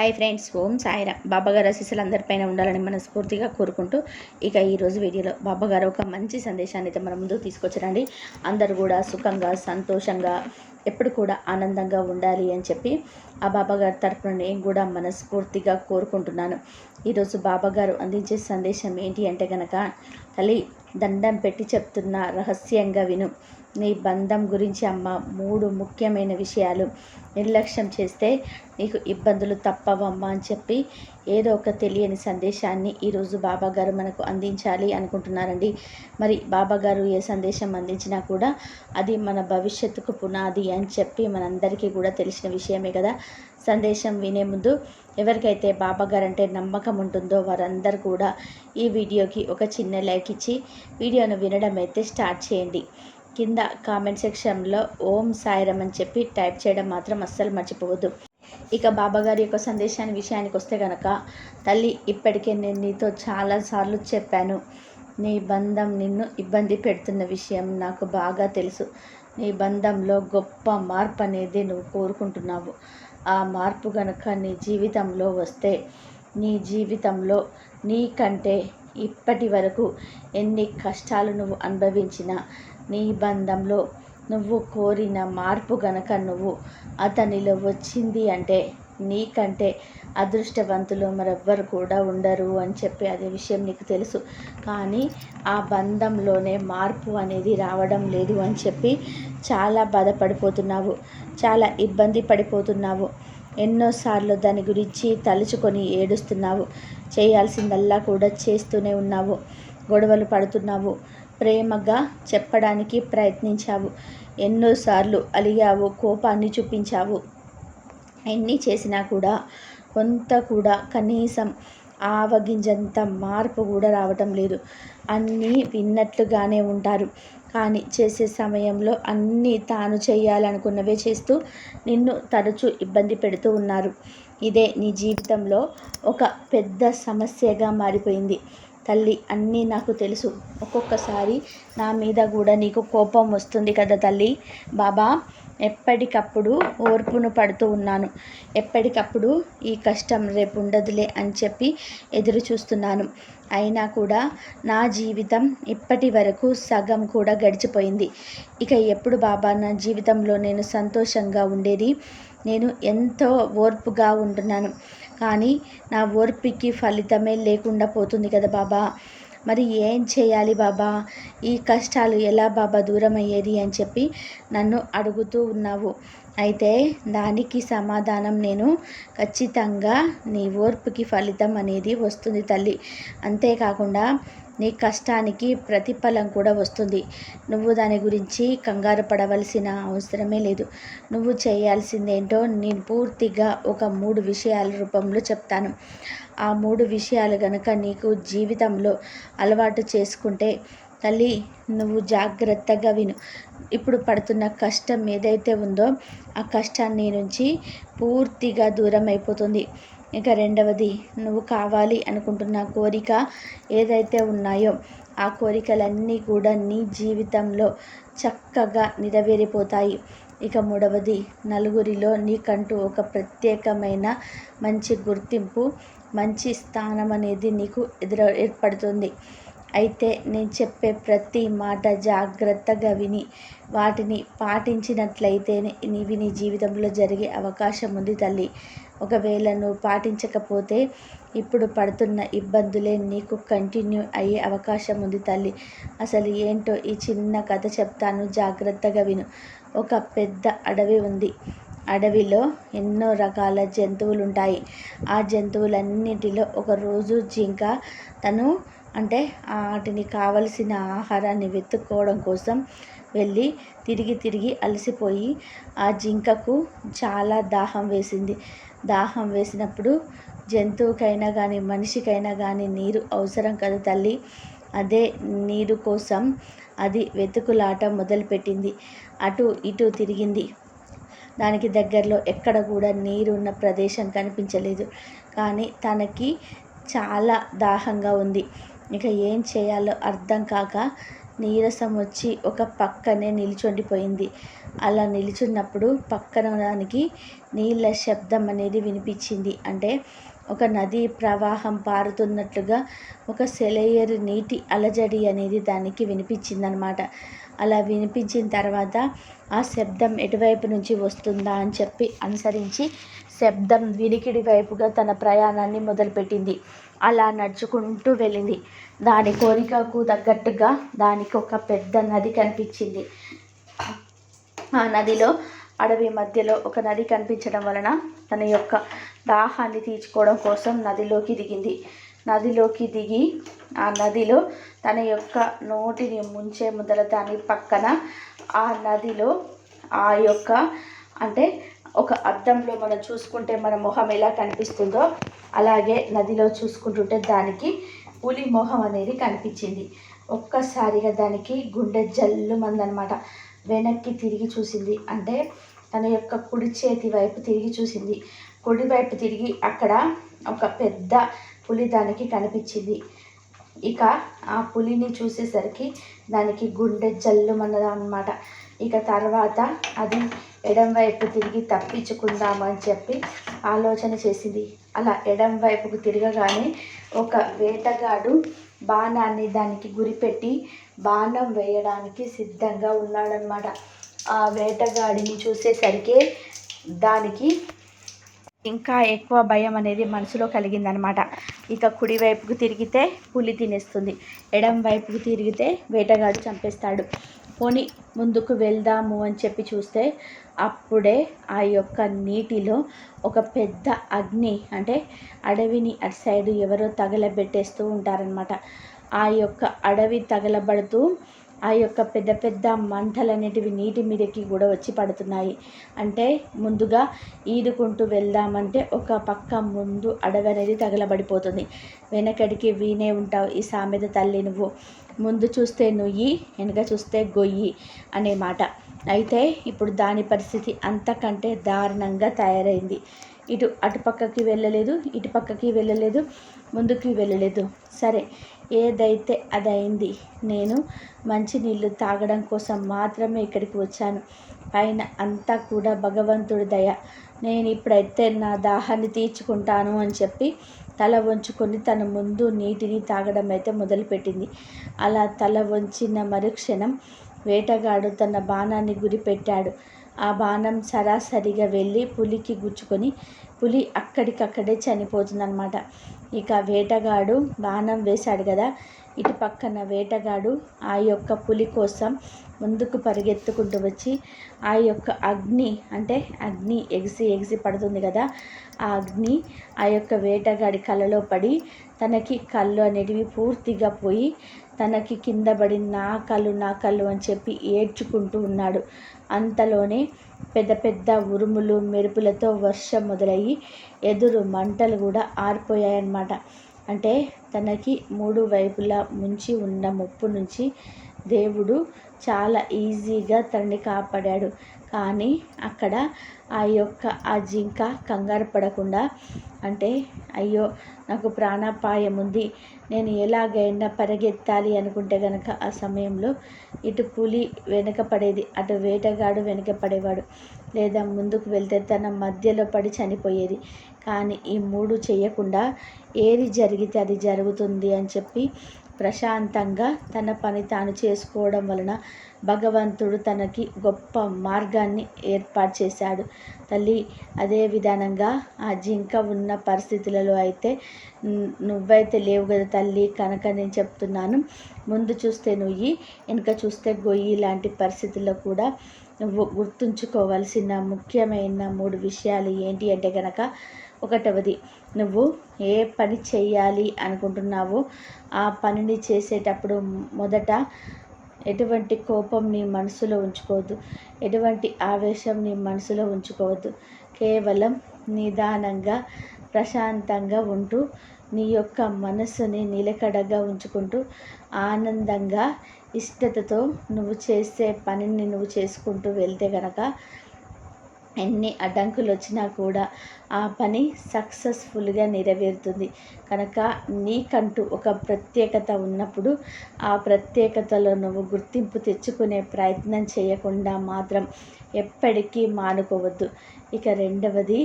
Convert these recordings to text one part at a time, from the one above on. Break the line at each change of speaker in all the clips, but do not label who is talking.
Hi friends ఓం సాయిరా బాబాగారు ఆశీస్సులు అందరిపైన ఉండాలని మనస్ఫూర్తిగా కోరుకుంటూ ఇక ఈరోజు వీడియోలో బాబాగారు ఒక మంచి సందేశాన్ని అయితే మన ముందు తీసుకొచ్చారండి. అందరూ కూడా సుఖంగా సంతోషంగా ఎప్పుడు కూడా ఆనందంగా ఉండాలి అని చెప్పి ఆ బాబాగారి తరఫున నేను కూడా మనస్ఫూర్తిగా కోరుకుంటున్నాను. ఈరోజు బాబాగారు అందించే సందేశం ఏంటి అంటే కనుక తల్లి దండం పెట్టి చెప్తున్న రహస్యంగా విను. నీ బంధం గురించి అమ్మ మూడు ముఖ్యమైన విషయాలు నిర్లక్ష్యం చేస్తే నీకు ఇబ్బందులు తప్పవమ్మా అని చెప్పి ఏదో ఒక తెలియని సందేశాన్ని ఈరోజు బాబా గారు మనకు అందించాలి అనుకుంటున్నారండి. మరి బాబా గారు ఏ సందేశం అందించినా కూడా అది మన భవిష్యత్తుకు పునాది అని చెప్పి మనందరికీ కూడా తెలిసిన విషయమే కదా. సందేశం వినే ముందు ఎవరికైతే బాబా గారు అంటే నమ్మకం ఉంటుందో వారందరూ కూడా ఈ వీడియోకి ఒక చిన్న లైక్ ఇచ్చి వీడియోను వినడం అయితే స్టార్ట్ చేయండి. కింద కామెంట్ సెక్షన్లో ఓం సాయిరం అని చెప్పి టైప్ చేయడం మాత్రం అస్సలు మర్చిపోవద్దు. ఇక బాబాగారి యొక్క సందేశాన్ని విషయానికి వస్తే కనుక తల్లి ఇప్పటికే నేను నీతో చాలాసార్లు చెప్పాను. నీ బంధం నిన్ను ఇబ్బంది పెడుతున్న విషయం నాకు బాగా తెలుసు. నీ బంధంలో గొప్ప మార్పు అనేది నువ్వు కోరుకుంటున్నావు. ఆ మార్పు గనక నీ జీవితంలో వస్తే నీ జీవితంలో నీకంటే ఇప్పటి వరకు ఎన్ని కష్టాలు నువ్వు అనుభవించినా నీ బంధంలో నువ్వు కోరిన మార్పు గనక నువ్వు అతనిలో వచ్చింది అంటే నీకంటే అదృష్టవంతులు మరెవ్వరు కూడా ఉండరు అని చెప్పి అదే విషయం నీకు తెలుసు. కానీ ఆ బంధంలోనే మార్పు అనేది రావడం లేదు అని చెప్పి చాలా బాధపడిపోతున్నావు. చాలా ఇబ్బంది పడిపోతున్నావు. ఎన్నోసార్లు దాని గురించి తలుచుకొని ఏడుస్తున్నావు. చేయాల్సిందల్లా కూడా చేస్తూనే ఉన్నావు. గొడవలు పడుతున్నావు. ప్రేమగా చెప్పడానికి ప్రయత్నించావు. ఎన్నోసార్లు అలిగావు కోపాన్ని చూపించావు. ఎన్ని చేసినా కూడా కొంత కూడా కనీసం ఆవగింజంత మార్పు కూడా రావటం లేదు. అన్నీ విన్నట్లుగానే ఉంటారు. కానీ చేసే సమయంలో అన్నీ తాను చేయాలనుకున్నవే చేస్తూ నిన్ను తరచూ ఇబ్బంది పెడుతూ ఉన్నారు. ఇదే నీ జీవితంలో ఒక పెద్ద సమస్యగా మారిపోయింది. తల్లి అన్నీ నాకు తెలుసు. ఒక్కొక్కసారి నా మీద కూడా నీకు కోపం వస్తుంది కదా తల్లి. బాబా ఎప్పటికప్పుడు ఓర్పును పడుతూ ఉన్నాను. ఎప్పటికప్పుడు ఈ కష్టం రేపు ఉండదులే అని చెప్పి ఎదురు చూస్తున్నాను. అయినా కూడా నా జీవితం ఇప్పటి వరకు సగం కూడా గడిచిపోయింది. ఇక ఎప్పుడు బాబా నా జీవితంలో నేను సంతోషంగా ఉండేది? నేను ఎంతో ఓర్పుగా ఉంటున్నాను. కానీ నా ఓర్పుకి ఫలితమే లేకుండా పోతుంది కదా బాబా. మరి ఏం చేయాలి బాబా? ఈ కష్టాలు ఎలా బాబా దూరం అయ్యేది అని చెప్పి నన్ను అడుగుతూ ఉన్నావు. అయితే దానికి సమాధానం నేను ఖచ్చితంగా నీ ఓర్పుకి ఫలితం అనేది వస్తుంది తల్లి. అంతేకాకుండా నీ కష్టానికి ప్రతిఫలం కూడా వస్తుంది. నువ్వు దాని గురించి కంగారు పడవలసిన అవసరమే లేదు. నువ్వు చేయాల్సిందేంటో నేను పూర్తిగా ఒక మూడు విషయాల రూపంలో చెప్తాను. ఆ మూడు విషయాలు కనుక నీకు జీవితంలో అలవాటు చేసుకుంటే తల్లి నువ్వు జాగ్రత్తగా విను. ఇప్పుడు పడుతున్న కష్టం ఏదైతే ఉందో ఆ కష్టాన్ని నుంచి పూర్తిగా దూరం అయిపోతుంది ఇక రెండవది నువ్వు కావాలి అనుకుంటున్న కోరిక ఏదైతే ఉన్నాయో ఆ కోరికలన్నీ కూడా నీ జీవితంలో చక్కగా నెరవేరిపోతాయి. ఇక మూడవది నలుగురిలో నీకంటూ ఒక ప్రత్యేకమైన మంచి గుర్తింపు మంచి స్థానం అనేది నీకు ఎదుర ఏర్పడుతుంది. అయితే నేను చెప్పే ప్రతి మాట జాగ్రత్తగా విని వాటిని పాటించినట్లయితేనే నీవి నీ జీవితంలో జరిగే అవకాశం ఉంది తల్లి. ఒకవేళ నువ్వు పాటించకపోతే ఇప్పుడు పడుతున్న ఇబ్బందులే నీకు కంటిన్యూ అయ్యే అవకాశం ఉంది తల్లి. అసలు ఏంటో ఈ చిన్న కథ చెప్తాను జాగ్రత్తగా విను. ఒక పెద్ద అడవి ఉంది. అడవిలో ఎన్నో రకాల జంతువులు ఉంటాయి ఆ జంతువులన్నిటిలో ఒకరోజు జింక తను అంటే వాటిని కావలసిన ఆహారాన్ని వెతుక్కోవడం కోసం వెళ్ళి తిరిగి తిరిగి అలసిపోయి ఆ జింకకు చాలా దాహం వేసింది. దాహం వేసినప్పుడు జంతువుకైనా కానీ మనిషికైనా కానీ నీరు అవసరం కదా తల్లి. అదే నీరు కోసం అది వెతుకులాట మొదలుపెట్టింది. అటు ఇటు తిరిగింది. దానికి దగ్గరలో ఎక్కడ కూడా నీరు ఉన్న ప్రదేశం కనిపించలేదు. కానీ తనకి చాలా దాహంగా ఉంది. ఇక ఏం చేయాలో అర్థం కాక నీరసం వచ్చి ఒక పక్కనే నిల్చుండిపోయింది. అలా నిల్చున్నప్పుడు పక్కన దానికి నీళ్ళ శబ్దం అనేది వినిపించింది. అంటే ఒక నదీ ప్రవాహం పారుతున్నట్లుగా ఒక సెలయేరు నీటి అలజడి అనేది దానికి వినిపించిందనమాట. అలా వినిపించిన తర్వాత ఆ శబ్దం ఎటువైపు నుంచి వస్తుందా అని చెప్పి అనుసరించి శబ్దం వినికిడి వైపుగా తన ప్రయాణాన్ని మొదలుపెట్టింది. అలా నడుచుకుంటూ వెళ్ళింది. దాని కోరికకు తగ్గట్టుగా దానికి ఒక పెద్ద నది కనిపించింది. ఆ నదిలో అడవి మధ్యలో ఒక నది కనిపించడం వలన తన యొక్క దాహాన్ని తీర్చుకోవడం కోసం నదిలోకి దిగింది. నదిలోకి దిగి ఆ నదిలో తన యొక్క నోటిని ముంచే ముదల దాని పక్కన ఆ నదిలో ఆ యొక్క అంటే ఒక అద్దంలో మనం చూసుకుంటే మన మొహం ఎలా కనిపిస్తుందో అలాగే నదిలో చూసుకుంటుంటే దానికి పులి మొహం అనేది కనిపించింది. ఒక్కసారిగా దానికి గుండె జల్లు మందనమాట వెనక్కి తిరిగి చూసింది. అంటే తన యొక్క కుడి చేతి వైపు తిరిగి చూసింది. కుడి వైపు తిరిగి అక్కడ ఒక పెద్ద పులి దానికి కనిపించింది. ఇక ఆ పులిని చూసేసరికి దానికి గుండె జల్లుమన్నదన్నమాట ఇక తర్వాత అది ఎడం వైపు తిరిగి తప్పించుకుందామని చెప్పి ఆలోచన చేసింది. అలా ఎడం వైపుకు తిరగగానే ఒక వేటగాడు బాణాన్ని దానికి గురిపెట్టి బాణం వేయడానికి సిద్ధంగా ఉన్నాడనమాట ఆ వేటగాడిని చూసేసరికి దానికి ఇంకా ఎక్కువ భయం అనేది మనసులో కలిగిందనమాట ఇక కుడివైపుకు తిరిగితే పులి తినేస్తుంది. ఎడం వైపుకు తిరిగితే వేటగాడు చంపేస్తాడు. పోని ముందుకు వెళ్దాము అని చెప్పి చూస్తే అప్పుడే ఆ యొక్క నీటిలో ఒక పెద్ద అగ్ని అంటే అడవిని అటు సైడు ఎవరో తగలబెట్టేస్తూ ఉంటారనమాట ఆ యొక్క అడవి తగలబడుతూ ఆ యొక్క పెద్ద పెద్ద మంటలు అనేటివి నీటి మీదకి కూడా వచ్చి పడుతున్నాయి. అంటే ముందుగా ఈదుకుంటూ వెళ్దామంటే ఒక పక్క ముందు అడవి అనేది తగలబడిపోతుంది. వెనకడికి వీనే ఉంటావు ఈ సామెత తల్లి నువ్వు. ముందు చూస్తే నుయ్యి వెనక చూస్తే గొయ్యి అనే మాట. అయితే ఇప్పుడు దాని పరిస్థితి అంతకంటే దారుణంగా తయారైంది. ఇటు అటుపక్కకి వెళ్ళలేదు ఇటుపక్కకి వెళ్ళలేదు ముందుకి వెళ్ళలేదు. సరే ఏదైతే అదైంది నేను మంచినీళ్ళు తాగడం కోసం మాత్రమే ఇక్కడికి వచ్చాను. పైన అంతా కూడా భగవంతుడి దయ. నేను ఇప్పుడైతే నా దాహాన్ని తీర్చుకుంటాను అని చెప్పి తల వంచుకొని తన ముందు నీటిని తాగడం అయితే మొదలుపెట్టింది. అలా తల వంచిన మరుక్షణం వేటగాడు తన బాణాన్ని గురిపెట్టాడు. ఆ బాణం సరాసరిగా వెళ్ళి పులికి గుచ్చుకొని పులి అక్కడికక్కడే చనిపోతుందన్నమాట. ఇక వేటగాడు బాణం వేశాడు కదా ఇటు పక్కన వేటగాడు ఆ యొక్క పులి కోసం ముందుకు పరిగెత్తుకుంటూ వచ్చి ఆ యొక్క అగ్ని అంటే అగ్ని ఎగిసి ఎగిసి పడుతుంది కదా ఆ అగ్ని ఆ యొక్క వేటగాడి కళ్ళలో పడి తనకి కళ్ళు అనేటివి పూర్తిగా పోయి తనకి కింద పడి నా కళ్ళు నా కళ్ళు అని చెప్పి ఏడ్చుకుంటూ ఉన్నాడు. అంతలోనే పెద్ద పెద్ద ఉరుములు మెరుపులతో వర్షం మొదలయ్యి ఎదురు మంటలు కూడా ఆరిపోయాయన్నమాట. అంటే తనకి మూడు వైపులా ముంచి ఉన్న ముప్పు నుంచి దేవుడు చాలా ఈజీగా తనని కాపాడాడు. కానీ అక్కడ ఆ యొక్క ఆ జింక కంగారు పడకుండా అంటే అయ్యో నాకు ప్రాణాపాయం ఉంది నేను ఎలాగైనా పరిగెత్తాలి అనుకుంటే కనుక ఆ సమయంలో ఇటు పులి వెనక పడేది అటు వేటగాడు వెనక పడేవాడు లేదా ముందుకు వెళ్తే తన మధ్యలో పడి చనిపోయేది. కానీ ఈ మూడు చేయకుండా ఏది జరిగితే అది జరుగుతుంది అని చెప్పి ప్రశాంతంగా తన పని తాను చేసుకోవడం వలన భగవంతుడు తనకి గొప్ప మార్గాన్ని ఏర్పాటు చేశాడు. తల్లి అదే విధానంగా ఆ జింక ఉన్న పరిస్థితులలో అయితే నువ్వైతే లేవు కదా తల్లి కనుక నేను చెప్తున్నాను. ముందు చూస్తే నువ్వు వెనుక చూస్తే గొయ్యి లాంటి పరిస్థితుల్లో కూడా నువ్వు గుర్తుంచుకోవాల్సిన ముఖ్యమైన మూడు విషయాలు ఏంటి అంటే కనుక ఒకటవది నువ్వు ఏ పని చేయాలి అనుకుంటున్నావో ఆ పనిని చేసేటప్పుడు మొదట ఎటువంటి కోపం నీ మనసులో ఉంచుకోవద్దు. ఎటువంటి ఆవేశం నీ మనసులో ఉంచుకోవద్దు. కేవలం నిదానంగా ప్రశాంతంగా ఉంటూ నీ యొక్క మనసుని నిలకడగా ఉంచుకుంటూ ఆనందంగా ఇష్టతతో నువ్వు చేసే పనిని నువ్వు చేసుకుంటూ వెళ్తే కనుక ఎన్ని అడ్డంకులు వచ్చినా కూడా ఆ పని సక్సెస్ఫుల్గా నెరవేరుతుంది. కనుక నీకంటూ ఒక ప్రత్యేకత ఉన్నప్పుడు ఆ ప్రత్యేకతలో నువ్వు గుర్తింపు తెచ్చుకునే ప్రయత్నం చేయకుండా మాత్రం ఎప్పటికీ మానుకోవద్దు. ఇక రెండవది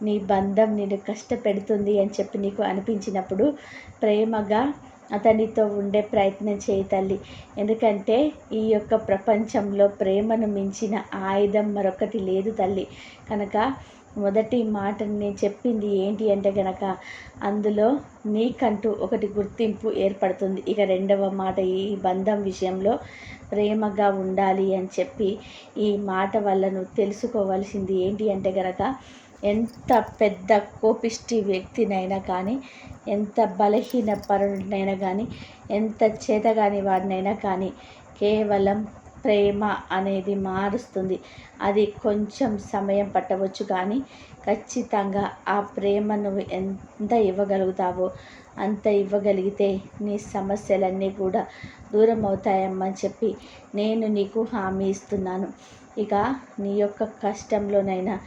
నీ బంధం నేను కష్టపెడుతుంది అని చెప్పి నీకు అనిపించినప్పుడు ప్రేమగా అతనితో ఉండే ప్రయత్నం చేయి తల్లి. ఎందుకంటే ఈ యొక్క ప్రపంచంలో ప్రేమను మించిన ఆయుధం మరొకటి లేదు తల్లి. కనుక మొదటి మాట నేను చెప్పింది ఏంటి అంటే గనక అందులో నీకంటూ ఒకటి గుర్తింపు ఏర్పడుతుంది. ఇక రెండవ మాట ఈ బంధం విషయంలో ప్రేమగా ఉండాలి అని చెప్పి ఈ మాట వల్ల నువ్వు తెలుసుకోవాల్సింది ఏంటి అంటే గనక ఎంత పెద్ద కోపిష్టి వ్యక్తినైనా కానీ ఎంత బలహీన పరుడినైనా కానీ ఎంత చేతగాని వాడినైనా కానీ కేవలం ప్రేమ అనేది మారుస్తుంది. అది కొంచెం సమయం పట్టవచ్చు కానీ ఖచ్చితంగా ఆ ప్రేమ నువ్వు ఎంత ఇవ్వగలుగుతావో అంత ఇవ్వగలిగితే నీ సమస్యలన్నీ కూడా దూరం అవుతాయమ్మని చెప్పి నేను నీకు హామీ ఇస్తున్నాను. ఇక నీ యొక్క కష్టంలోనైనా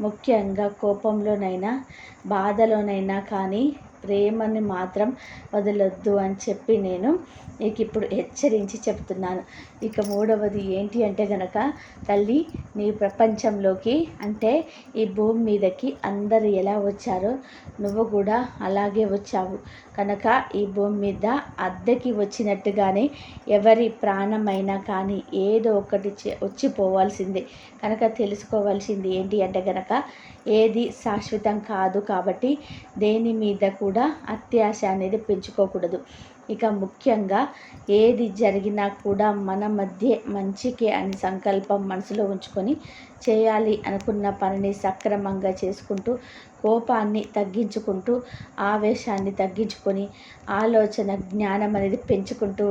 ముఖ్యంగా కోపంలోనైనా బాధలోనైనా కానీ ప్రేమని మాత్రం వదలొద్దు అని చెప్పి నేను నీకు ఇప్పుడు హెచ్చరించి చెప్తున్నాను. ఇక మూడవది ఏంటి అంటే గనక తల్లి నీ ప్రపంచంలోకి అంటే ఈ భూమి మీదకి అందరు ఎలా వచ్చారో నువ్వు కూడా అలాగే వచ్చావు. కనుక ఈ భూమి మీద అద్దెకి వచ్చినట్టుగానే ఎవరి ప్రాణమైనా కానీ ఏదో ఒకటి వచ్చిపోవాల్సిందే కనుక తెలుసుకోవాల్సింది ఏంటి అంటే కనుక ఏది శాశ్వతం కాదు కాబట్టి దేని మీద కూడా అత్యాశ అనేది పెంచుకోకూడదు. ఇక ముఖ్యంగా ఏది జరిగినా కూడా మన మధ్య మంచికే అని సంకల్పం మనసులో ఉంచుకొని చేయాలి అనుకున్న పనిని సక్రమంగా చేసుకుంటూ కోపాన్ని తగ్గించుకుంటూ ఆవేశాన్ని తగ్గించుకొని ఆలోచన జ్ఞానం అనేది పెంచుకుంటూ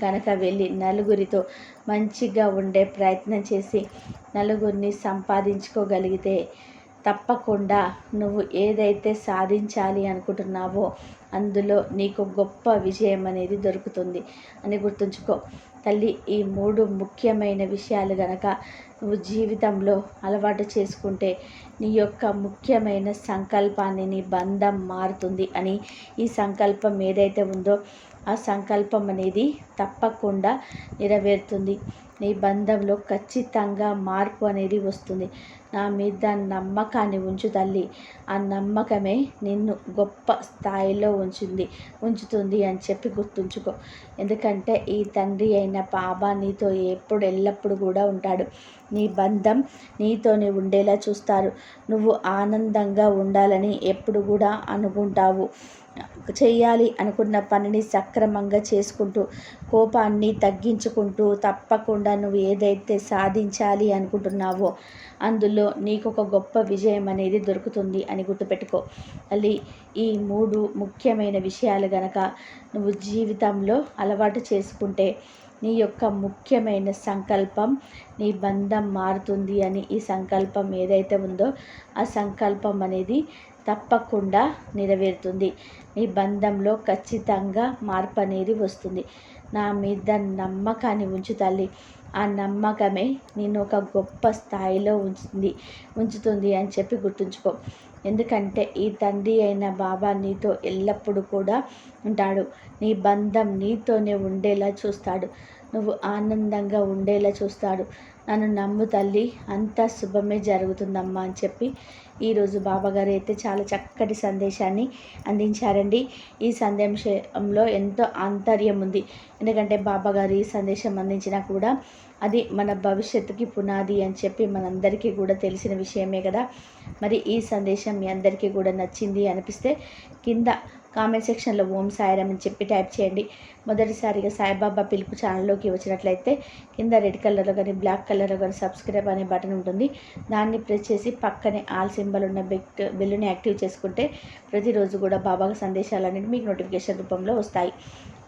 కనుక వెళ్ళి నలుగురితో మంచిగా ఉండే ప్రయత్నం చేసి నలుగురిని సంపాదించుకోగలిగితే తప్పకుండా నువ్వు ఏదైతే సాధించాలి అనుకుంటున్నావో అందులో నీకు గొప్ప విజయం అనేది దొరుకుతుంది. అని గుర్తుంచుకో. తల్లి ఈ మూడు ముఖ్యమైన విషయాలు గనక నువ్వు జీవితంలో అలవాటు చేసుకుంటే నీ యొక్క ముఖ్యమైన సంకల్పాన్ని నీ బంధం మారుతుంది అని ఈ సంకల్పం ఏదైతే ఉందో ఆ సంకల్పం అనేది తప్పకుండా నెరవేరుతుంది. నీ బంధంలో ఖచ్చితంగా మార్పు అనేది వస్తుంది. నా మీద నమ్మకాన్ని ఉంచు తల్లి. ఆ నమ్మకమే నిన్ను గొప్ప స్థాయిలో ఉంచింది ఉంచుతుంది అని చెప్పి గుర్తుంచుకో. ఎందుకంటే ఈ తండ్రి అయిన బాబా నీతో ఎప్పుడు ఎల్లప్పుడు కూడా ఉంటాడు. నీ బంధం నీతోనే ఉండేలా చూస్తారు. నువ్వు ఆనందంగా ఉండాలని ఎప్పుడు కూడా అనుకుంటావు. చేయాలి అనుకున్న పనిని సక్రమంగా చేసుకుంటూ కోపాన్ని తగ్గించుకుంటూ తప్పకుండా నువ్వు ఏదైతే సాధించాలి అనుకుంటున్నావో అందులో నీకు ఒక గొప్ప విజయం అనేది దొరుకుతుంది అని గుర్తుపెట్టుకో. మళ్ళీ ఈ మూడు ముఖ్యమైన విషయాలు గనక నువ్వు జీవితంలో అలవాటు చేసుకుంటే నీ యొక్క ముఖ్యమైన సంకల్పం నీ బంధం మారుతుంది అని ఈ సంకల్పం ఏదైతే ఉందో ఆ సంకల్పం అనేది తప్పకుండా నెరవేరుతుంది. నీ బంధంలో ఖచ్చితంగా మార్పు అనేది వస్తుంది. నా మీద నమ్మకాన్ని ఉంచు తల్లి. ఆ నమ్మకమే నేను ఒక గొప్ప స్థాయిలో ఉంచుతుంది ఉంచుతుంది అని చెప్పి గుర్తుంచుకో. ఎందుకంటే ఈ తండ్రి అయిన బాబా నీతో ఎల్లప్పుడూ కూడా ఉంటాడు. నీ బంధం నీతోనే ఉండేలా చూస్తాడు. నువ్వు ఆనందంగా ఉండేలా చూస్తాడు. నన్ను నమ్ము తల్లి అంతా శుభమే జరుగుతుందమ్మా అని చెప్పి ఈరోజు బాబాగారు అయితే చాలా చక్కటి సందేశాన్ని అందించారండి. ఈ సందేశంలో ఎంతో ఆంతర్యం ఉంది. ఎందుకంటే బాబాగారు ఈ సందేశం అందించినా కూడా అది మన భవిష్యత్తుకి పునాది అని చెప్పి మనందరికీ కూడా తెలిసిన విషయమే కదా. మరి ఈ సందేశం మీ అందరికీ కూడా నచ్చింది అనిపిస్తే కింద కామెంట్ సెక్షన్లో ఓం సాయిరామ్ అని చెప్పి టైప్ చేయండి. మొదటిసారిగా సాయిబాబా పిలుపు ఛానల్లోకి వచ్చినట్లయితే కింద రెడ్ కలర్లో కానీ బ్లాక్ కలర్లో కానీ సబ్స్క్రైబ్ అనే బటన్ ఉంటుంది. దాన్ని ప్రెస్ చేసి పక్కనే ఆల్ సింబల్ ఉన్న బెట్ బెల్లుని యాక్టివ్ చేసుకుంటే ప్రతిరోజు కూడా బాబా సందేశాలు అనేవి మీకు నోటిఫికేషన్ రూపంలో వస్తాయి.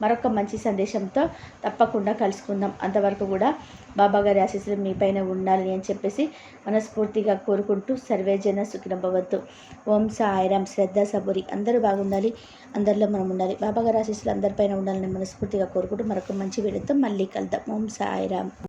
మరొక మంచి సందేశంతో తప్పకుండా కలుసుకుందాం. అంతవరకు కూడా బాబాగారి ఆశీస్సులు మీ పైన ఉండాలి అని చెప్పేసి మనస్ఫూర్తిగా కోరుకుంటూ సర్వేజన సుఖినభవద్దు ఓం సాయిరామ్ శ్రద్ధ సబురి. అందరూ బాగుండాలి. అందరిలో మనం ఉండాలి. బాబాగారి ఆశీస్సులు అందరిపైన ఉండాలని మనస్ఫూర్తిగా కోరుకుంటూ మరొక మంచి వీడియోతో మళ్ళీ కలుద్దాం. ఓం సాయిరామ్